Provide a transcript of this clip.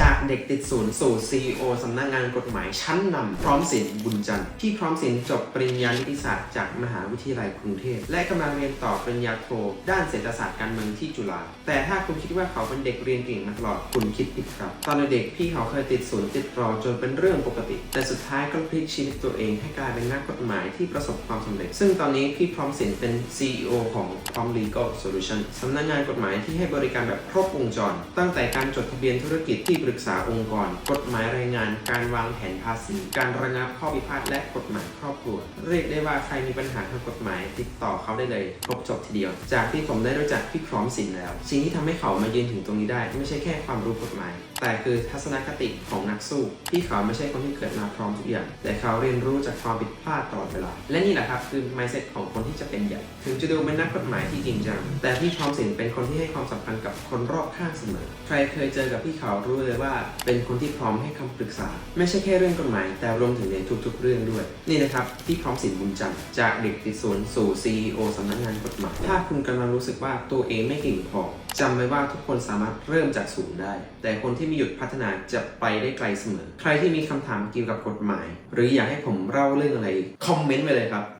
จากเด็กติดศูนย์สู่ CEO สำนักงานกฎหมายชั้นนำพร้อมสินบุญจันทร์ที่พร้อมสินจบปริญญานิติศาสตร์จากมหาวิทยาลัยกรุงเทพและกำลังเรียนต่อปริญญาโทด้านเศรษฐศาสตร์การเมืองที่จุฬาแต่ถ้าคุณคิดว่าเขาเป็นเด็กเรียนเก่งมาตลอดคุณคิดผิดครับ ตอนเด็กพี่เขาเคยติดศูนย์ติดรอจนเป็นเรื่องปกติ แต่สุดท้ายก็พลิกชีวิตตัวเองให้กลายเป็นนักกฎหมายที่ประสบความสำเร็จ ซึ่งตอนนี้พี่พร้อมสินเป็น CEO ของพร้อม Legal Solution สำนักงานกฎหมายที่ให้บริการแบบครบวงจร ตั้งแต่การจดทะเบียนธุรกิจที่ปรึกษาองค์กร กฎหมายแรงงาน การวางแผนภาษี การระงับข้อพิพาทและกฎหมายครอบครัว เรียกได้ว่าใครมีปัญหาทางกฎหมาย ติดต่อเขาได้เลยครบจบทีเดียว จากที่ผมได้รู้จักพี่พร้อมสินแล้วสิ่งที่ทำให้เขามายืนถึงตรงนี้ได้ ไม่ใช่แค่ความรู้กฎหมาย แต่คือทัศนคติของนักสู้ที่เขาไม่ใช่คนที่เกิดมาพร้อมทุกอย่าง แต่เขาเรียนรู้จากความผิดพลาดตลอดเวลา และนี่แหละครับคือ mindset ของคนที่จะเป็นใหญ่ ถึงจะดูเป็นนักกฎหมายที่จริงจังแต่พี่พร้อมสินเป็นคนที่ให้ความสำคัญกับคนรอบข้างเสมอ ใครเคยเจอกับพี่เขารู้เลยว่าเป็นคนที่พร้อมให้คำปรึกษา ไม่ใช่แค่เรื่องกฎหมาย แต่รวมถึงในทุกๆ เรื่องด้วย นี่นะครับพี่พร้อมสินบุญจันทร์จากเด็กติดศูนย์สู่ CEO สำนักงานกฎหมาย ถ้าคุณกำลังรู้สึกว่าตัวเองไม่เก่งพอจำไว้ว่าทุกคนสามารถเริ่มจากศูนย์ได้ แต่คนที่มีหยุดพัฒนาจะไปได้ไกลเสมอ ใครที่มีคำถามเกี่ยวกับกฎหมาย หรืออยากให้ผมเล่าเรื่องอะไรคอมเมนต์ไปเลยครับ